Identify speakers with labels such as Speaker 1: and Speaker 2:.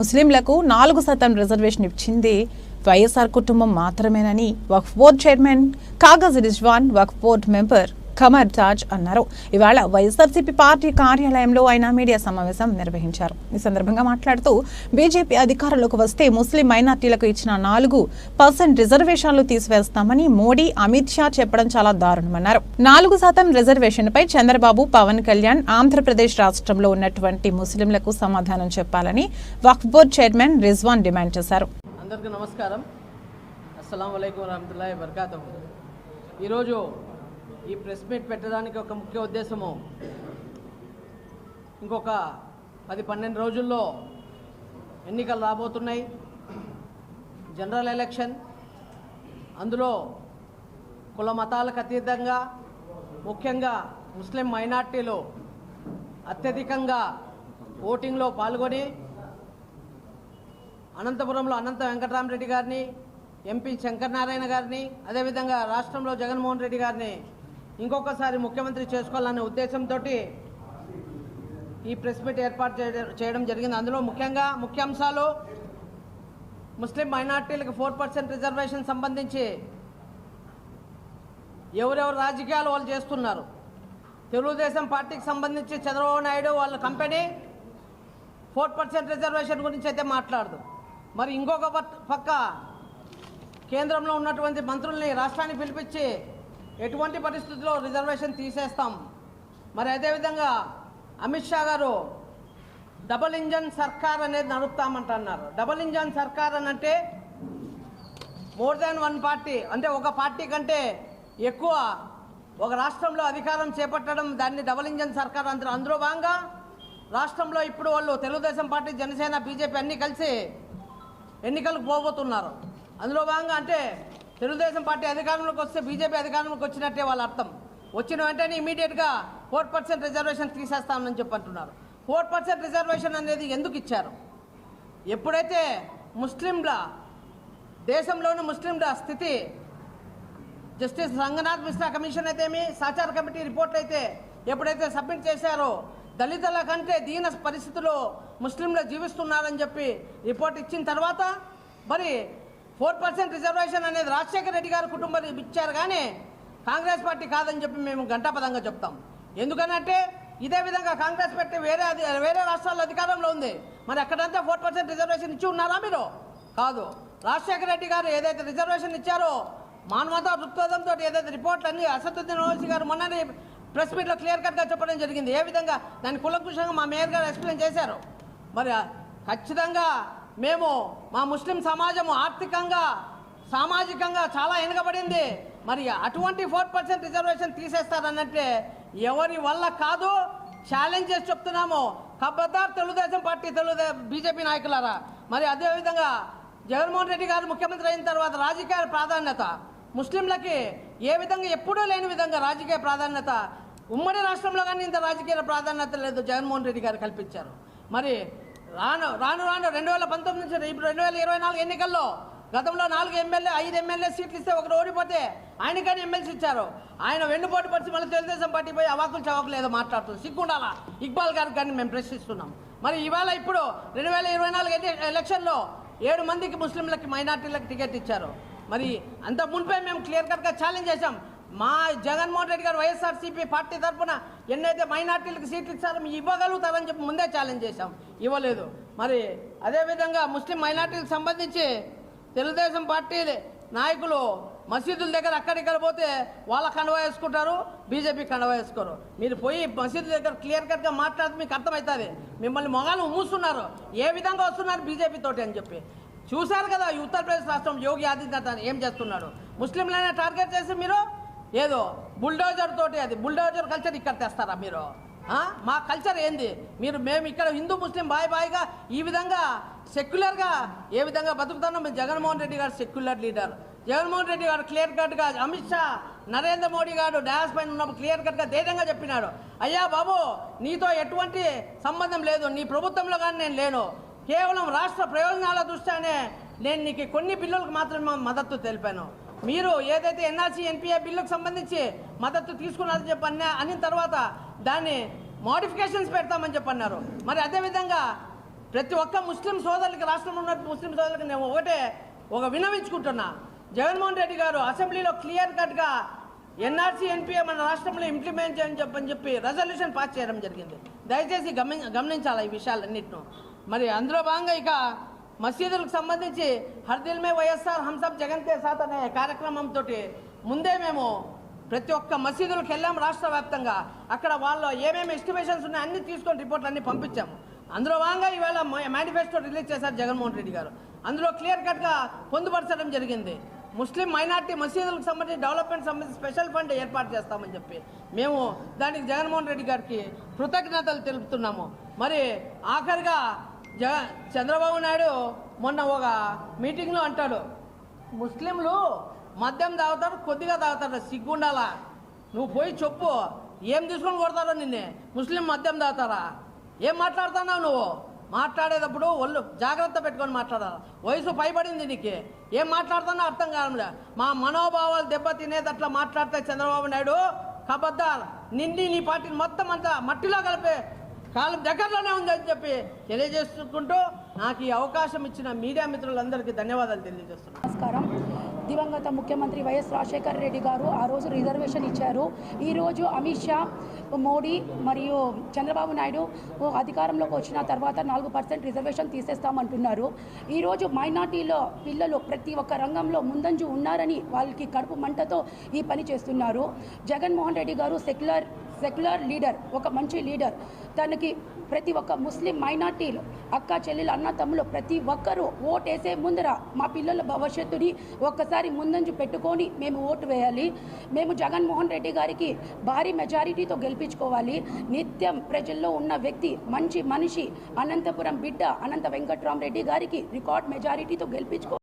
Speaker 1: ముస్లింలకు నాలుగు శాతం రిజర్వేషన్ ఇచ్చింది వైఎస్ఆర్ కుటుంబం మాత్రమేనని Waqf board chairman Kagaz Rizwan Waqf board member Qamar Taj అన్నారు. ఇవాళ వైఎస్ఆర్సీపీ పార్టీ కార్యాలయంలో ఆయన మీడియా సమావేశం నిర్వహించారు. ఈ సందర్భంగా మాట్లాడుతూ బీజేపీ అధికారంలోకి వస్తే ముస్లిం మైనార్టీలకు ఇచ్చిన నాలుగు పర్సెంట్ రిజర్వేషన్లు తీసివేస్తామని మోడీ అమిత్ షా చెప్పడం చాలా దారుణమన్నారు. నాలుగు శాతం రిజర్వేషన్పై చంద్రబాబు పవన్ కళ్యాణ్ ఆంధ్రప్రదేశ్ రాష్ట్రంలో ఉన్నటువంటి ముస్లింలకు సమాధానం చెప్పాలని Waqf board chairman Rizwan demand చేశారు.
Speaker 2: అందరికీ నమస్కారం. అస్సలం వలైకుం వరహమతుల్లాhi ఈరోజు ఈ ప్రెస్ మీట్ పెట్టడానికి ఒక ముఖ్య ఉద్దేశము. ఇంకొక పది పన్నెండు రోజుల్లో ఎన్నికలు రాబోతున్నాయి. General election. అందులో కుల మతాలకు అతీతంగా ముఖ్యంగా ముస్లిం మైనార్టీలు అత్యధికంగా ఓటింగ్లో పాల్గొని అనంతపురంలో అనంత వెంకటరామరెడ్డి గారిని ఎంపీ శంకరనారాయణ గారిని అదేవిధంగా రాష్ట్రంలో జగన్మోహన్ రెడ్డి గారిని ఇంకొకసారి ముఖ్యమంత్రి చేసుకోవాలనే ఉద్దేశంతో ఈ ప్రెస్ మీట్ ఏర్పాటు చేయడం- చేయడం జరిగింది. అందులో ముఖ్యంగా ముఖ్యాంశాలు ముస్లిం మైనార్టీలకు ఫోర్ పర్సెంట్ రిజర్వేషన్ సంబంధించి ఎవరెవరు రాజకీయాలు వాళ్ళు చేస్తున్నారు. తెలుగుదేశం పార్టీకి సంబంధించి చంద్రబాబు నాయుడు వాళ్ళ కంపెనీ ఫోర్ పర్సెంట్ రిజర్వేషన్ గురించి అయితే మాట్లాడదు. మరి ఇంకొక పక్క కేంద్రంలో ఉన్నటువంటి మంత్రుల్ని రాష్ట్రాన్ని పిలిపించి ఎటువంటి పరిస్థితుల్లో రిజర్వేషన్ తీసేస్తాం? మరి అదేవిధంగా అమిత్ షా గారు డబుల్ ఇంజన్ సర్కార్ అనేది నడుపుతామంటున్నారు. డబుల్ ఇంజన్ సర్కార్ అని అంటే మోర్ దాన్ వన్ పార్టీ. అంటే ఒక పార్టీ కంటే ఎక్కువ ఒక రాష్ట్రంలో అధికారం చేపట్టడం దాన్ని డబుల్ ఇంజన్ సర్కార్ అంటారు. అందులో భాగంగా రాష్ట్రంలో ఇప్పుడు వాళ్ళు తెలుగుదేశం పార్టీ జనసేన బీజేపీ అన్నీ కలిసి ఎన్నికలకు పోబోతున్నారు. అందులో భాగంగా అంటే తెలుగుదేశం పార్టీ అధికారంలోకి వస్తే బీజేపీ అధికారంలోకి వచ్చినట్టే వాళ్ళ అర్థం. వచ్చిన వెంటనే ఇమీడియట్గా ఫోర్ పర్సెంట్ రిజర్వేషన్ తీసేస్తామని చెప్పి అంటున్నారు. ఫోర్ పర్సెంట్ రిజర్వేషన్ అనేది ఎందుకు ఇచ్చారు? ఎప్పుడైతే ముస్లింల దేశంలోని ముస్లింల స్థితి జస్టిస్ రంగనాథ్ మిశ్రా కమిషన్ అయితే ఏమి సాచార కమిటీ రిపోర్ట్ అయితే ఎప్పుడైతే సబ్మిట్ చేశారో దళితుల కంటే దీన పరిస్థితిలో ముస్లింలు జీవిస్తున్నారని చెప్పి రిపోర్ట్ ఇచ్చిన తర్వాత మరి ఫోర్ పర్సెంట్ రిజర్వేషన్ అనేది రాజశేఖర రెడ్డి గారి కుటుంబం ఇచ్చారు కానీ కాంగ్రెస్ పార్టీ కాదని చెప్పి మేము గంటాపదంగా చెప్తాం. ఎందుకనంటే ఇదే విధంగా కాంగ్రెస్ పార్టీ వేరే అది వేరే రాష్ట్రాల్లో అధికారంలో ఉంది. మరి అక్కడంతా ఫోర్ పర్సెంట్ రిజర్వేషన్ ఇచ్చి ఉన్నారా మీరు? కాదు. రాజశేఖర రెడ్డి గారు ఏదైతే రిజర్వేషన్ ఇచ్చారో మానవతా దృక్పథంతో ఏదైతే రిపోర్ట్లు అన్ని అసదుద్దీన్ ఓవైసీ గారు మొన్ననే ప్రెస్ మీట్లో క్లియర్ కట్గా చెప్పడం జరిగింది. ఏ విధంగా దాన్ని కులకుశంగా మా మేయర్ గారు ఎక్స్ప్లెయిన్ చేశారు? మరి ఖచ్చితంగా మేము మా ముస్లిం సమాజము ఆర్థికంగా సామాజికంగా చాలా వెనుకబడింది మరి అటువంటి ఫోర్ పర్సెంట్ రిజర్వేషన్ తీసేస్తారనంటే ఎవరి వల్ల కాదు ఛాలెంజ్ చేసి చెప్తున్నాము. ఖబర్దార్ తెలుగుదేశం పార్టీ తెలుగుదేశం బీజేపీ నాయకులారా. మరి అదేవిధంగా జగన్మోహన్ రెడ్డి గారు ముఖ్యమంత్రి అయిన తర్వాత రాజకీయ ప్రాధాన్యత. ముస్లింలకి ఏ విధంగా ఎప్పుడూ లేని విధంగా రాజకీయ ప్రాధాన్యత. ఉమ్మడి రాష్ట్రంలో కానీ ఇంత రాజకీయ ప్రాధాన్యత లేదు జగన్మోహన్ రెడ్డి గారు కల్పించారు. మరి రాను రాను రాను. రెండు వేల పంతొమ్మిది నుంచి ఇప్పుడు రెండు వేల ఇరవై నాలుగు ఎన్నికల్లో గతంలో నాలుగు ఎమ్మెల్యే ఐదు ఎమ్మెల్యే సీట్లు ఇస్తే ఒకరు ఓడిపోతే ఆయన కానీ ఎమ్మెల్సీ ఇచ్చారు. ఆయన వెన్నుపోటు పరిచి మళ్ళీ తెలుగుదేశం పార్టీ పోయి అవాకులు చవాకులు ఏదో మాట్లాడుతుంది. సిగ్గుండాలా ఇక్బాల్ గారికి కానీ మేము ప్రశ్నిస్తున్నాం. మరి ఇవాళ ఇప్పుడు రెండు వేల ఇరవై నాలుగు ఎలక్షన్లో ఏడు మందికి ముస్లింలకి మైనార్టీలకు టికెట్ ఇచ్చారు. మరి అంత మునిపే మేము క్లియర్ కట్గా ఛాలెంజ్ చేశాం. మా జగన్మోహన్ రెడ్డి గారు వైఎస్ఆర్సీపీ పార్టీ తరఫున ఎన్నైతే మైనార్టీలకు సీట్లు ఇచ్చారో ఇవ్వగలుగుతారని చెప్పి ముందే ఛాలెంజ్ చేశాం. ఇవ్వలేదు. మరి అదేవిధంగా ముస్లిం మైనార్టీలకు సంబంధించి తెలుగుదేశం పార్టీ నాయకులు మసీదుల దగ్గర అక్కడిక్కడ పోతే వాళ్ళ కండవ వేసుకుంటారు బీజేపీ కండవ వేసుకోరు. మీరు పోయి మసీదుల దగ్గర క్లియర్ కట్గా మాట్లాడితే మీకు అర్థమవుతుంది మిమ్మల్ని మొగాలు మూస్తున్నారు. ఏ విధంగా వస్తున్నారు బీజేపీ తోటి అని చెప్పి. చూశారు కదా ఉత్తరప్రదేశ్ రాష్ట్రం యోగి ఆదిత్యనాథ్ ఏం చేస్తున్నాడు? ముస్లింలనే టార్గెట్ చేసి మీరు ఏదో బుల్డోజర్ తోటి అది బుల్డోజర్ కల్చర్ ఇక్కడ తెస్తారా మీరు? మా కల్చర్ ఏంది? మీరు మేము ఇక్కడ హిందూ ముస్లిం బాయ్ బాయ్గా ఈ విధంగా సెక్యులర్గా ఏ విధంగా బతుకుతున్నాం మేము జగన్మోహన్ రెడ్డి గారు సెక్యులర్ లీడర్ జగన్మోహన్ రెడ్డి గారు క్లియర్ కట్గా అమిత్ షా నరేంద్ర మోడీ గారు డాన్స్ పైన ఉన్నప్పుడు క్లియర్ కట్గా ధైర్యంగా చెప్పినాడు. అయ్యా బాబు నీతో ఎటువంటి సంబంధం లేదు. నీ ప్రభుత్వంలో కానీ నేను లేను. కేవలం రాష్ట్ర ప్రయోజనాల దృష్ట్యానే నేను నీకు కొన్ని బిల్లులకు మాత్రమే మద్దతు తెలిపాను. మీరు ఏదైతే ఎన్ఆర్సీ ఎన్పిఏ బిల్లుకు సంబంధించి మద్దతు తీసుకున్నారని చెప్పి అన్న తర్వాత దాన్ని మోడిఫికేషన్స్ పెడతామని చెప్పన్నారు మరి అదేవిధంగా ప్రతి ఒక్క ముస్లిం సోదరులకి రాష్ట్రంలో ఉన్న ముస్లిం సోదరులకు నేను ఒకటే ఒక వినవించుకుంటున్నా జగన్మోహన్ రెడ్డి గారు అసెంబ్లీలో క్లియర్ కట్గా ఎన్ఆర్సీ ఎన్పిఏ మన రాష్ట్రంలో ఇంప్లిమెంట్ చేయని చెప్పని చెప్పి రెజల్యూషన్ పాస్ చేయడం జరిగింది. దయచేసి గమని గమనించాలి ఈ విషయాలన్నింటినూ? మరి అందులో భాగంగా ఇక మసీదులకు సంబంధించి హర్దిల్మే మే వైఎస్ఆర్ హంసబ్ జగన్ కే సాత్ అనే కార్యక్రమంతో ముందే మేము ప్రతి ఒక్క మసీదులకు వెళ్ళాం రాష్ట్ర వ్యాప్తంగా. అక్కడ వాళ్ళు ఏమేమి ఎస్టిమేషన్స్ ఉన్నాయో అన్ని తీసుకొని రిపోర్ట్లు అన్ని పంపించాము. అందులో భాగంగా ఈవేళ మేనిఫెస్టో రిలీజ్ చేశారు జగన్మోహన్ రెడ్డి గారు. అందులో క్లియర్ కట్గా పొందుపరచడం జరిగింది. ముస్లిం మైనార్టీ మసీదులకు సంబంధించి డెవలప్మెంట్ సంబంధించి స్పెషల్ ఫండ్ ఏర్పాటు చేస్తామని చెప్పి మేము దానికి జగన్మోహన్ రెడ్డి గారికి కృతజ్ఞతలు తెలుపుతున్నాము. మరి ఆఖరిగా జ చంద్రబాబు నాయుడు మొన్న ఒక మీటింగ్లో అంటాడు ముస్లింలు మద్యం తాగుతారు కొద్దిగా తాగుతారు సిగ్గుండాలా? నువ్వు పోయి చెప్పు ఏం తీసుకొని కొడతారో నిన్నే? ముస్లిం మద్యం తాగుతారా? ఏం మాట్లాడుతున్నావు నువ్వు? మాట్లాడేటప్పుడు ఒళ్ళు జాగ్రత్త పెట్టుకొని మాట్లాడాలి? వయసు పైబడింది నీకు. ఏం మాట్లాడుతున్నా అర్థం కావడంలే మా మనోభావాలు దెబ్బతినేది అట్లా మాట్లాడితే చంద్రబాబు నాయుడు కబద్దార్ నిండి నీ పార్టీని మొత్తం అంతా మట్టిలో కలిపే కాలం దగ్గరలోనే ఉందని చెప్పి తెలియజేసుకుంటూ నాకు ఈ అవకాశం ఇచ్చిన మీడియా మిత్రులందరికీ ధన్యవాదాలు తెలియజేస్తున్నాను.
Speaker 3: నమస్కారం. దివంగత ముఖ్యమంత్రి వైఎస్ రాజశేఖర రెడ్డి గారు ఆ రోజు రిజర్వేషన్ ఇచ్చారు. ఈరోజు అమిత్ షా మోడీ మరియు చంద్రబాబు నాయుడు అధికారంలోకి వచ్చిన తర్వాత నాలుగు పర్సెంట్ రిజర్వేషన్ తీసేస్తామంటున్నారు. ఈరోజు మైనార్టీలో పిల్లలు ప్రతి ఒక్క రంగంలో ముందంజు ఉన్నారని వాళ్ళకి కడుపు మంటతో ఈ పని చేస్తున్నారు. జగన్మోహన్ రెడ్డి గారు సెక్యులర్ సెక్యులర్ లీడర్ ఒక మంచి లీడర్ తనకి ప్రతి ఒక్క ముస్లిం మైనార్టీలు అక్క చెల్లెలు అన్న తమ్ములు ప్రతి ఒక్కరూ ఓటేసే ముందర మా పిల్లల భవిష్యత్తుని ఒక్కసారి ముందంజు పెట్టుకొని మేము ఓటు వేయాలి. మేము జగన్మోహన్ రెడ్డి గారికి భారీ మెజారిటీతో గెలిపించుకోవాలి. నిత్యం ప్రజల్లో ఉన్న వ్యక్తి మంచి మనిషి అనంతపురం బిడ్డ అనంత వెంకట్రామరెడ్డి గారికి రికార్డ్ మెజారిటీతో గెలిపించుకో